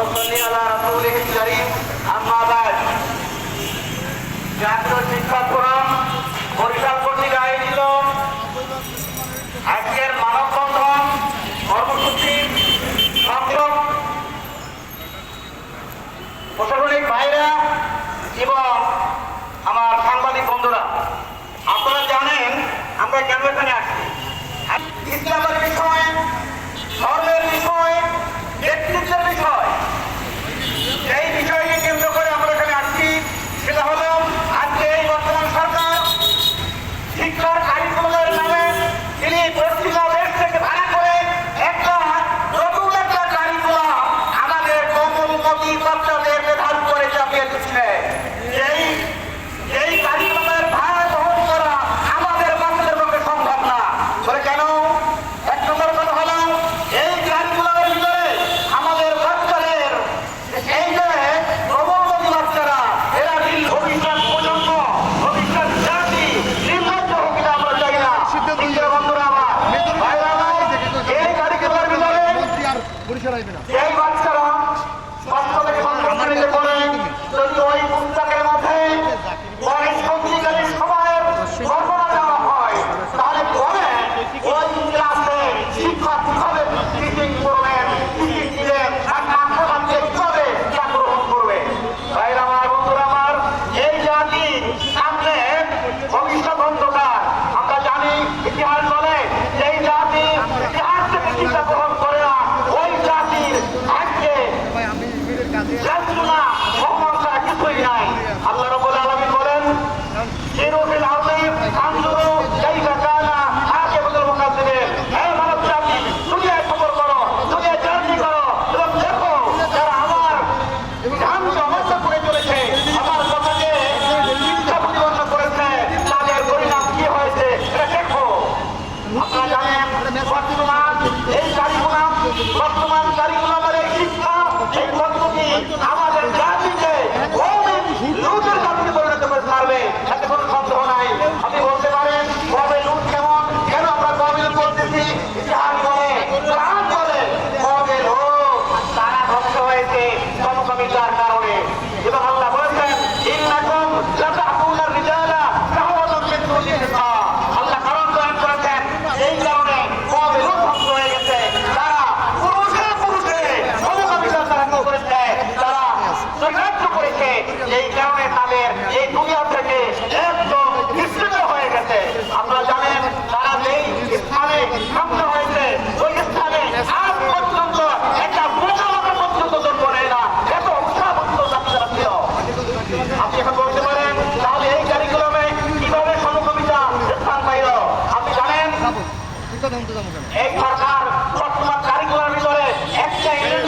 ونصلي على رسوله الكريم أما بعد জাতীয় শিক্ষা ফোরাম বরিশাল কর্তৃক আয়োজিত আজকের মানববন্ধন কর্মসূচি সংযম প্রশাসনিক ভাইরা এবং আমার সাংবাদিক বন্ধুরা, আপনারা জানেন আমরা কেন এখানে আসছি? ইসলামের বিষয় এই বাচ্চারা বাস্তবে জান্নাত ভগবান ছাড়া কিছুই নাই। আপনি এখন বলতে পারেন তাহলে এই কারিকুলামে কীভাবে সমকবিতা আপনি জানেন? এই সরকার বর্তমান কারিকুলামের ভিতরে একটা ইংরেজি